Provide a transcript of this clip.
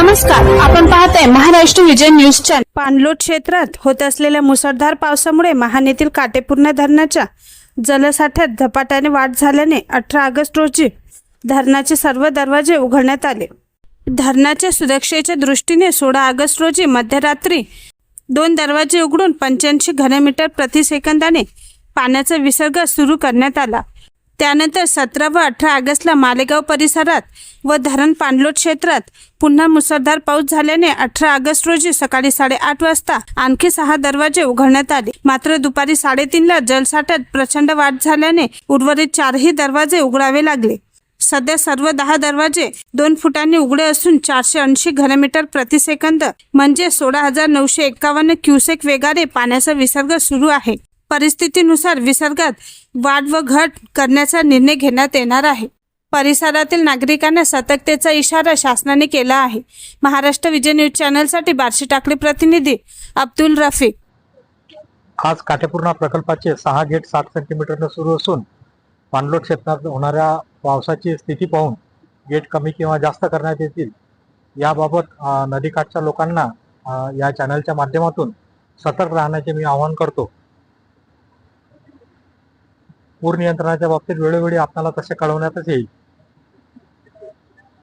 नमस्कार आपण पाहताय महाराष्ट्र विजय न्यूज चॅनल पाणलोट क्षेत्रात होत असलेल्या मुसळधार पावसामुळे महानेतील काटेपूर्णा धरणाच्या जलसाठ्यात झपाट्याने वाढ झाल्याने अठरा ऑगस्ट रोजी धरणाचे सर्व दरवाजे उघडण्यात आले. धरणाच्या सुरक्षेच्या दृष्टीने सोळा ऑगस्ट रोजी मध्यरात्री दोन दरवाजे उघडून पंच्याऐंशी घनमीटर प्रति सेकंदाने पाण्याचा विसर्ग सुरू करण्यात आला. त्यानंतर सतरा व अठरा ऑगस्टला मालेगाव परिसरात व धरण पाणलोट क्षेत्रात पुन्हा मुसळधार पाऊस झाल्याने अठरा ऑगस्ट रोजी सकाळी साडेआठ वाजता आणखी सहा दरवाजे उघडण्यात आले. मात्र दुपारी साडेतीनला जलसाठ्यात प्रचंड वाढ झाल्याने उर्वरित चारही दरवाजे उघडावे लागले. सध्या सर्व दहा दरवाजे दोन फुटांनी उघडे असून चारशे ऐंशी घनमीटर प्रति सेकंद म्हणजे सोळा हजार नऊशे एकावन्न क्युसेक वेगाने पाण्याचा विसर्ग सुरू आहे. परिस्थितीनुसार विसर्गात वाढ व घट करण्याचा निर्णय घेण्यात येणार आहे. परिसरातील नागरिकांना सतर्कतेचा इशारा शासनाने केला आहे. महाराष्ट्र विजय न्यूज चॅनलसाठी बार्शी टाकली प्रतिनिधी अब्दुल रफी आज काटेपूर्णा प्रकल्पाचे सहा गेट सात सेंटीमीटरनं सुरू असून पाणलोट क्षेत्रात होणाऱ्या पावसाची स्थिती पाहून गेट कमी किंवा जास्त करण्यात येतील. याबाबत नदीकाठच्या लोकांना या चॅनलच्या माध्यमातून सतर्क राहण्याचे मी आवाहन करतो. पूर नियंत्रणाच्या बाबतीत वेळोवेळी आपल्याला तसे कळवण्यातच येईल.